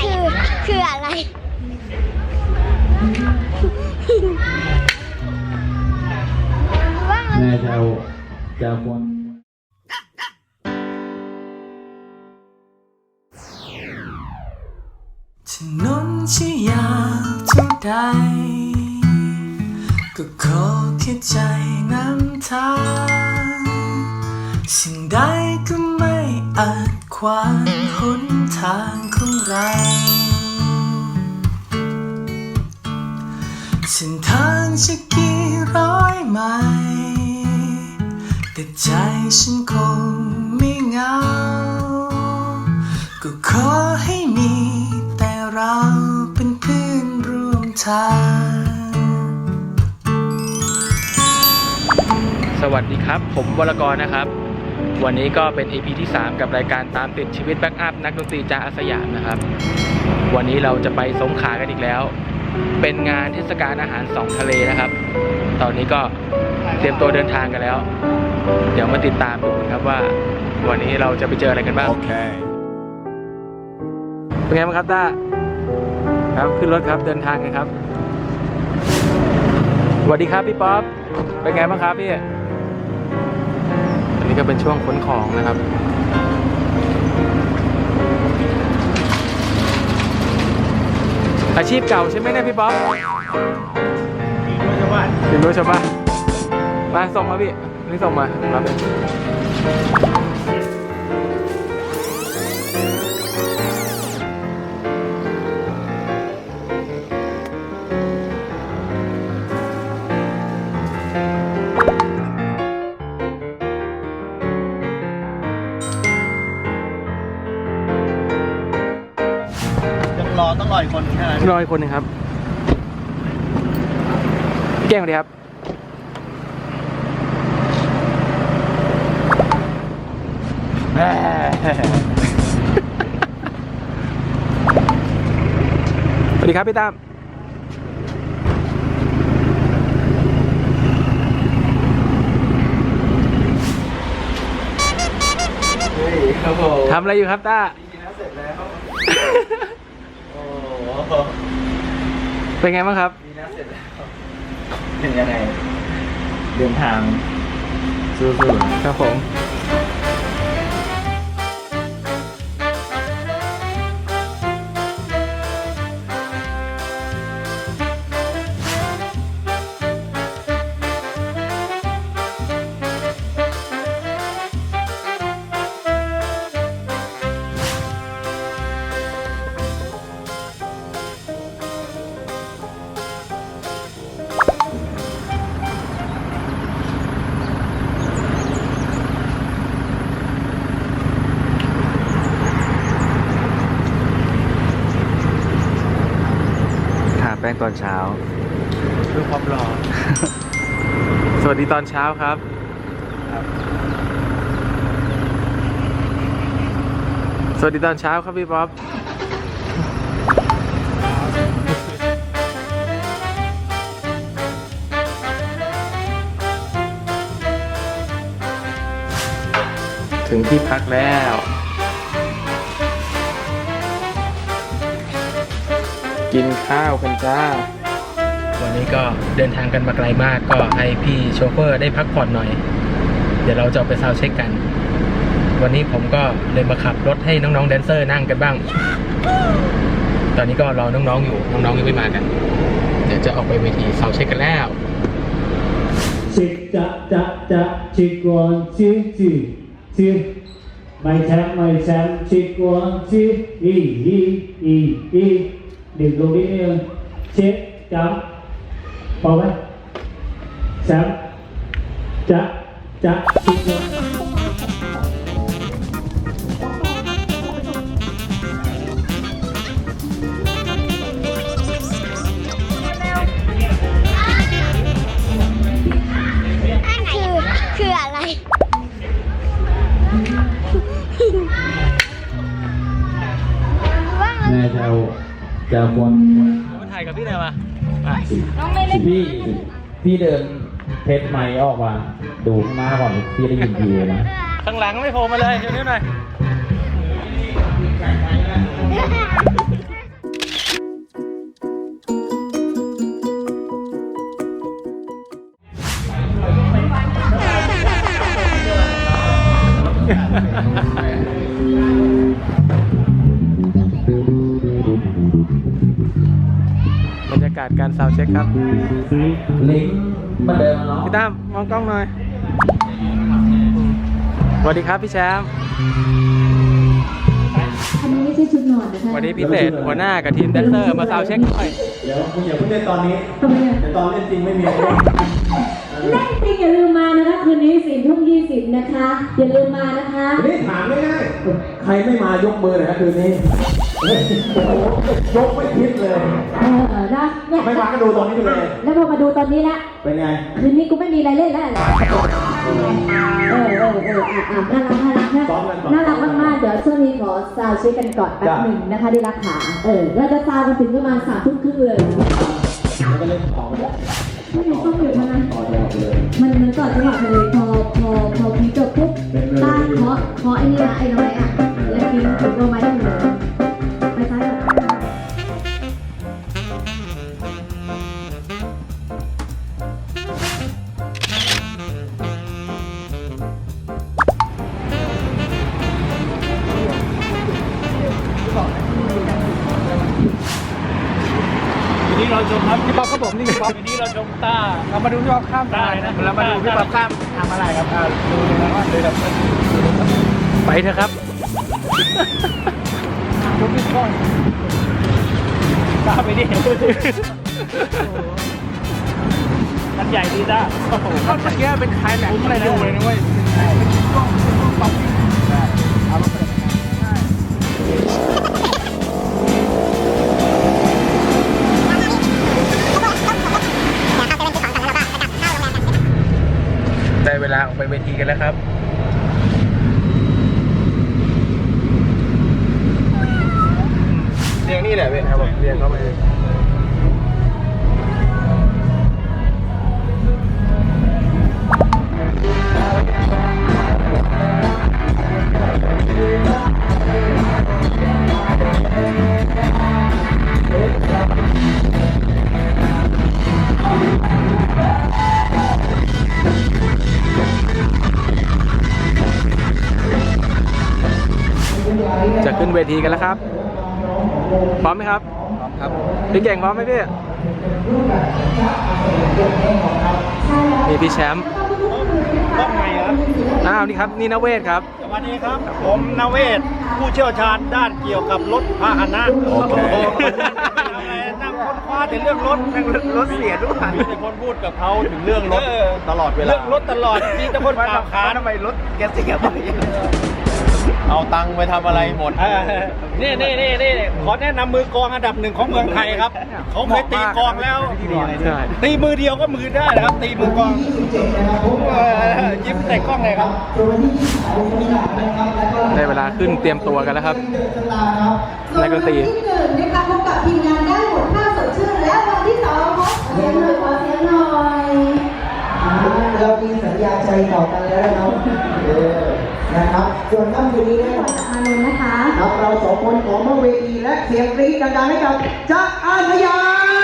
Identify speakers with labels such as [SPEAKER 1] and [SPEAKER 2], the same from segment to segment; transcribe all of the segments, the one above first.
[SPEAKER 1] คือคืออะไรว่ามัน
[SPEAKER 2] แม่จะเอาจะเอาคน
[SPEAKER 3] ถนนที่ยาวเท่าใด ก็ขอแค่ใจน้ำทาสิ่งใดก็ไม่อาจขวางหน ทางของเราเส้นทางจะกี่ร้อยไมล์แต่ใจฉันคงไม่เหงา ก็ขอให้มีแต่เราเป็นเพื่อนร่วมทาง
[SPEAKER 4] สวัสดีครับ ผมวรกรนะครับ วันนี้ก็เป็น EP ที่ 3 กับรายการตามติดชีวิตแบ็กอัพนักดนตรีจากอาสยามนะครับ วันนี้เราจะไปสงขลากันอีกแล้ว เป็นงานเทศกาลอาหารสองทะเลนะครับ ตอนนี้ก็เตรียมตัวเดินทางกันแล้ว เดี๋ยวมาติดตามดูกันครับว่า วันนี้เราจะไปเจออะไรกันบ้าง
[SPEAKER 5] Okay.
[SPEAKER 4] เป็นไงบ้างครับต้าครับขึ้นรถครับเดินทางกันครับสวัสดีครับพี่ป๊อปเป็นไงบ้างครับพี่อั นนี้ก็เป็นช่วงขนของนะครับอาชีพเก่าใช่ไหมเนี่ยพี่ป๊อปขี่รถชาวบ้านมาส่งมาพี่นี่ส่งมารับเลย
[SPEAKER 2] ต้องรอต้องรออีกคนใช่ไหม
[SPEAKER 4] รออีกคนหนึ่งครับแก้งสวัสดีครับแหม่สวัสดีครับพี่ตั้ม
[SPEAKER 2] ครับผม
[SPEAKER 4] ทำอะไรอยู่ครับต้า
[SPEAKER 2] เสร็จแล้วโอ้โห
[SPEAKER 4] เป็นไงบ้างครับ
[SPEAKER 2] ดีนะเสร็จแล้วเป็นยังไง เดินทางสู้ๆ
[SPEAKER 4] ครับผม
[SPEAKER 2] ตอนเช้า
[SPEAKER 4] ครับ สวัสดีตอนเช้าครับพี่ป๊อปถึงที่พักแล้ว กินข้าวกันจ้า วันนี้ก็เดินทางกันมาไกลมากก็ให้พี่โชเฟอร์ได้พักผ่อนหน่อย เดี๋ยวเราจะออกไปซาวเช็คกัน วันนี้ผมก็เลยมาขับรถให้น้องๆแดนเซอร์นั่งกันบ้าง ตอนนี้ก็รอน้องๆอยู่น้องๆยังไม่มากัน เดี๋ยวจะออกไปเวทีซาวเช็คกันแล้ว
[SPEAKER 6] ชิกจะจะจะชิกวนชิชิชิไม่แชมไม่แชมชิกวนชิอีอีอีอีดึงลงนิดนึงเช็คจับ พอไหมแชมป์จะจะชิกวน
[SPEAKER 1] คือคืออะไร ว่ามัน
[SPEAKER 2] แม่จะเอาจะเอาคน
[SPEAKER 4] มาถ่ายกับพี่หน่อยมา มา
[SPEAKER 2] พี่พี่เดินเทสไมค์ออกมาดูข้างหน้าก่อนพี่ได้ยินทีนะ
[SPEAKER 4] ข้างหลังไม่โผล่มาเลยเดี๋ยวนี้หน่อย การซาวด์เช็คครับ
[SPEAKER 7] ลิงก์มันเดิมเนาะ
[SPEAKER 4] พี่ตั้มมองกล้องหน่อย สวัสดีครับพี่แชมป์
[SPEAKER 8] อันนี้ไม่ใช่ชุดนอนนะคะ
[SPEAKER 4] วันนี้พิเศษหัวหน้ากับทีมแดนเซอร์มาซาวด์เช็คหน่อย
[SPEAKER 7] เดี๋ยวคุณอย่าเพิ่งเล่นตอนนี้
[SPEAKER 8] ทำไมอะ
[SPEAKER 7] เดี๋ยวตอนเล่นจริงไม่มีอะไร
[SPEAKER 8] เล่นจริงอย่าลืมมานะคะคืนนี้สี่ทุ่มยี่สิบนะคะ อย่าลืมมานะคะ
[SPEAKER 7] นี่ถามง่ายๆใครไม่มายกมือหน่อยนะคืนนี้เฮ้ยโอ้โหยกไม่คิดเลย
[SPEAKER 8] เออนะเนี่ย
[SPEAKER 7] ไม่มาก็ดูตอนนี้ไปเลย
[SPEAKER 8] แล้วพอมาดูตอนนี้ละ
[SPEAKER 7] เป็นไง
[SPEAKER 8] คืนนี้กูไม่มีอะไรเล่นแล้วเออเออเอออะอะน่ารักน่ารักนะ
[SPEAKER 7] ซ้อมกันก่อน
[SPEAKER 8] น่ารักมากๆเดี๋ยวช่วงนี้ขอซาวด์เช็คกันก่อนแป๊บ
[SPEAKER 7] จ้ะ
[SPEAKER 8] หนึ่งนะคะที่รักขาเออเราจะซาวด์กันถึงประมาณสามทุ่มครึ่งเลย
[SPEAKER 7] แล้วก็เล่นต่อไปเลย
[SPEAKER 8] ไม่มีต้องหยุดนะ
[SPEAKER 7] ต่อไปเลย
[SPEAKER 8] มันมันต่อจังหวะไปเลยพอพอพอพีจบปุ๊บ
[SPEAKER 7] เป็นเลย
[SPEAKER 8] ต้านเคาะเคาะไอ้นี่ละไอ้น้อยอะ แล้วพีถึงตัวไม้ได้เลยไป
[SPEAKER 9] เราชมต้า
[SPEAKER 4] เรามาดูพี่ป๊อปข้าม
[SPEAKER 9] ได้นะ
[SPEAKER 4] เรามาดูพี่ป๊อปข้าม
[SPEAKER 9] ทำอะไรครับอ่าดูเลยนะว่าเลยแบบ
[SPEAKER 4] ไปเถอะครับ
[SPEAKER 9] ยกขึ้นก้อนตาไปดิมันใหญ่ดีจ้าโอ้โห
[SPEAKER 4] ก็เมื่อกี้เป็นคลายแม็กซ์อะไรนะเลยนะเว้ยได้เวลา ลาออกไปเวทีกันแล้วครับเรียงนี่แหละเว้ยครับเรียงเข้าไป จะขึ้นเวทีกันแล้วครับ พร้อมไหมครับ พร้อมครับพี่เก่งพร้อมไหมพี่นี่พี่แชมป์
[SPEAKER 9] ต้องไงครับ
[SPEAKER 4] อ้าวนี่ครับนี่นเวศครับ
[SPEAKER 9] สวัสดีครับ ผมนเวศผู้เชี่ยวชาญด้านเกี่ยวกับรถพาหนะ
[SPEAKER 4] โอเค
[SPEAKER 9] นั่งค้นคว้าแต่เรื่องรถนั่งรถเสียทุกคันมีแต่คนพูดกับเขาถึงเรื่องรถตลอดเวลาเรื่องรถตลอดมีแต่คนกล่าวขานทำไมรถแกเสียไป เอาตังค์ไปทำอะไรหมดนี่นี่นี่นี่ขอแนะนำมือกลองอันดับหนึ่งของเมืองไทยครับเขาเคยตีกลองแล้ว
[SPEAKER 4] ใช่
[SPEAKER 9] ตีมือเดียวก็มือได้นะครับ ตีมือกลองเออยิ้มใส่กล้องเลยครับ
[SPEAKER 4] ได้เวลาขึ้นเตรียมตัวกันแล้วครับ นักดนตรี
[SPEAKER 10] ส่วนวันที่หนึ่งนะคะพบกับทีมงานได้หมดท่าสดชื่นและวันที่สองพบเสียงหน่อยขอเสียงหน่อย
[SPEAKER 11] เรามีสัญญาใจต่อกันแล้วนะครับเออ นะครับ ส่วนค่ำคืนนี้นะ
[SPEAKER 8] ขอจากอานนท์นะคะ
[SPEAKER 11] ครับเราสองคนขอมาเวทีและเสียงกรี๊ดดังๆให้กับจ๊ะอาสยาม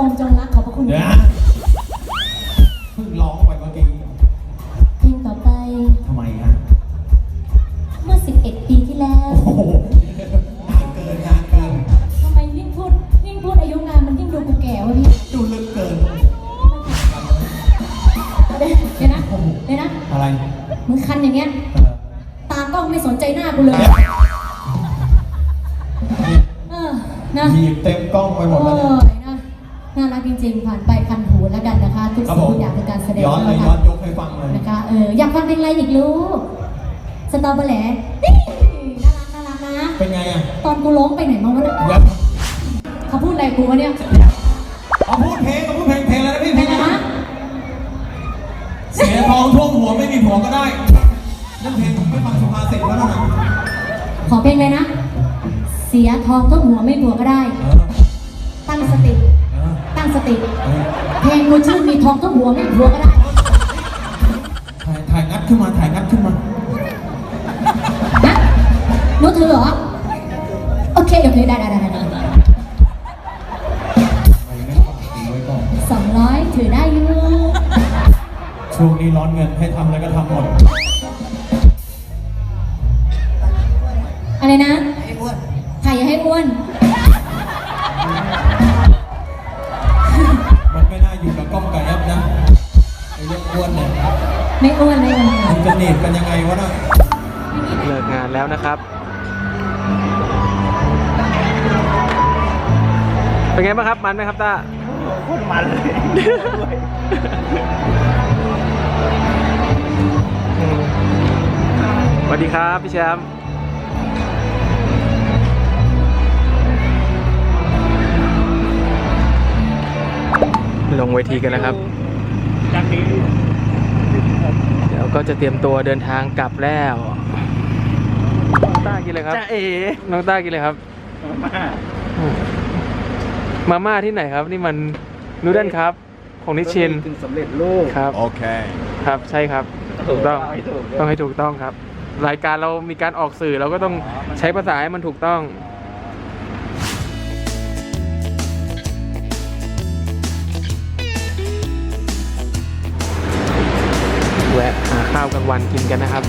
[SPEAKER 3] อง
[SPEAKER 12] ค์จง
[SPEAKER 3] รัก
[SPEAKER 12] ขอบพ
[SPEAKER 3] ระ
[SPEAKER 12] คุณค่ะ
[SPEAKER 3] นะ
[SPEAKER 12] น่ารักจริงๆผ่านไปคันหูแล้วกันนะคะ ทุก
[SPEAKER 3] ครับ
[SPEAKER 12] สิ่ง
[SPEAKER 3] ผม
[SPEAKER 12] ทุกอย่างคือการแสดง
[SPEAKER 3] ย้อนเลย
[SPEAKER 12] นะ
[SPEAKER 3] ย้อ
[SPEAKER 12] คะ
[SPEAKER 3] นยกให้ฟังเลย
[SPEAKER 12] นะคะเอออยากฟังเพลงอะไรอีกลูกสตอเบอร์แหลนี่น่ารักน่ารักนะ
[SPEAKER 3] เป็นไงอะ
[SPEAKER 12] ตอนกูร้องไปไหนมาวะเนี่ย
[SPEAKER 3] เดี๋ยว
[SPEAKER 12] เขาพูดอะไรกูวะเนี่ย
[SPEAKER 3] เอาพูดเพลงเอาพูดเพลงเพลงอะไรนะพี่
[SPEAKER 12] เพ
[SPEAKER 3] เพ
[SPEAKER 12] ล
[SPEAKER 3] ล
[SPEAKER 12] ง
[SPEAKER 3] ง
[SPEAKER 12] อะไร
[SPEAKER 3] อะไร
[SPEAKER 12] นะ
[SPEAKER 3] นะเสียทองท่วมหัวไม่มีผัวก็ได้นั่นเพลงผมไม่ฟังสุภาษิตแล้วนะ
[SPEAKER 12] ขอเพลงเลยนะ เสียทองทั้งหัวไม่บัวก็ได้
[SPEAKER 3] เพ
[SPEAKER 12] ลงกูชื่อมีทองทั้งหัวไม่บัวก็ได้
[SPEAKER 3] ถ่ายถ่ายงัดขึ้นมาถ่ายงัดขึ้นมา
[SPEAKER 12] ฮะโน้ตเธอเหรอ โอเคโอเคได้ได้ได้ได้
[SPEAKER 3] ไไม่ฟังดีไว้ก่อน
[SPEAKER 12] สองร้อยถือได้อยู่
[SPEAKER 3] ช่วงนี้ร้อนเงินให้ทำอะไรก็ทำหมด
[SPEAKER 12] อะไรนะใครอย่าให้อ้วน
[SPEAKER 3] จะหนีบกันยังไงวะน่ะ
[SPEAKER 4] เลิกงานแล้วนะครับ เป็นไงบ้างครับ มันไหมครับตา
[SPEAKER 7] โคตรมันเลย
[SPEAKER 4] สวัสดีครับพี่แชมป์ลงเวทีกันแล้วครับ
[SPEAKER 7] จากนี้
[SPEAKER 4] ก็จะเตรียมตัวเดินทางกลับแล้วน้องต้ากินเลยครับ
[SPEAKER 7] จ้าเอ๋
[SPEAKER 4] น้องต้ากินเลยครับ
[SPEAKER 7] มา
[SPEAKER 4] มาม่าที่ไหนครับ นี่มันนูเดิลครับ ของนิชชิน
[SPEAKER 7] ถึงสำเร็จรูป
[SPEAKER 4] ครับ
[SPEAKER 7] โอเค
[SPEAKER 4] ครับใช่ครับถูกต้อง
[SPEAKER 7] เอาให้ถูก
[SPEAKER 4] ต้องให้ถูกต้องครับ รายการเรามีการออกสื่อเราก็ต้องใช้ภาษาให้มันถูกต้องแวะหา ข้าวกลางวันกินกันนะครับ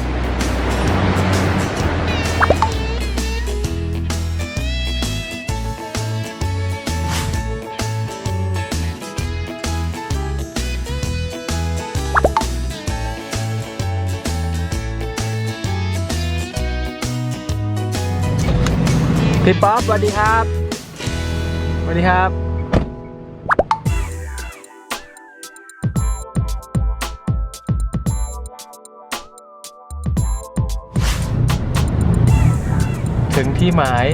[SPEAKER 4] พี่ป๊อปสวัสดีครับสวัสดีครับ ที่หมาย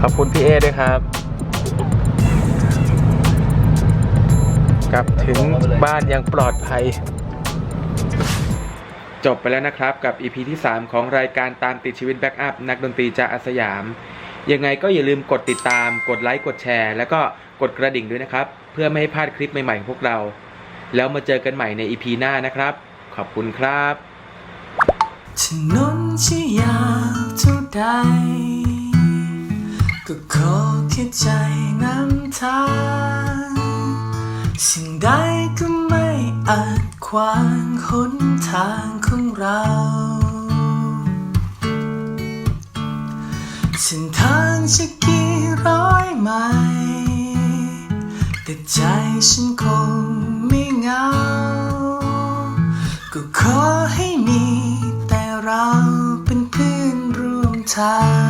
[SPEAKER 4] ขอบคุณพี่เอด้วยครับ กลับถึงบ้านอยังปลอดภัย จบไปแล้วนะครับกับ EP ที่ 3 ของรายการตามติดชีวิตแบ็กอัพนักดนตรีจากอาสยาม ยังไงก็อย่าลืมกดติดตาม กดไลค์กดแชร์ แล้วก็กดกระดิ่งด้วยนะครับ เพื่อไม่ให้พลาดคลิปใหม่ๆของพวกเรา แล้วมาเจอกันใหม่ใน EP หน้านะครับ ขอบคุณครับ
[SPEAKER 3] ถนนที่ยาวเท่าใด ก็ขอแค่ใจนำทางสิ่งใดก็ไม่อาจขวางหนทางของเราเส้นทางจะกี่ร้อยไมล์แต่ใจฉันคงไม่เหงา ก็ขอให้มี time.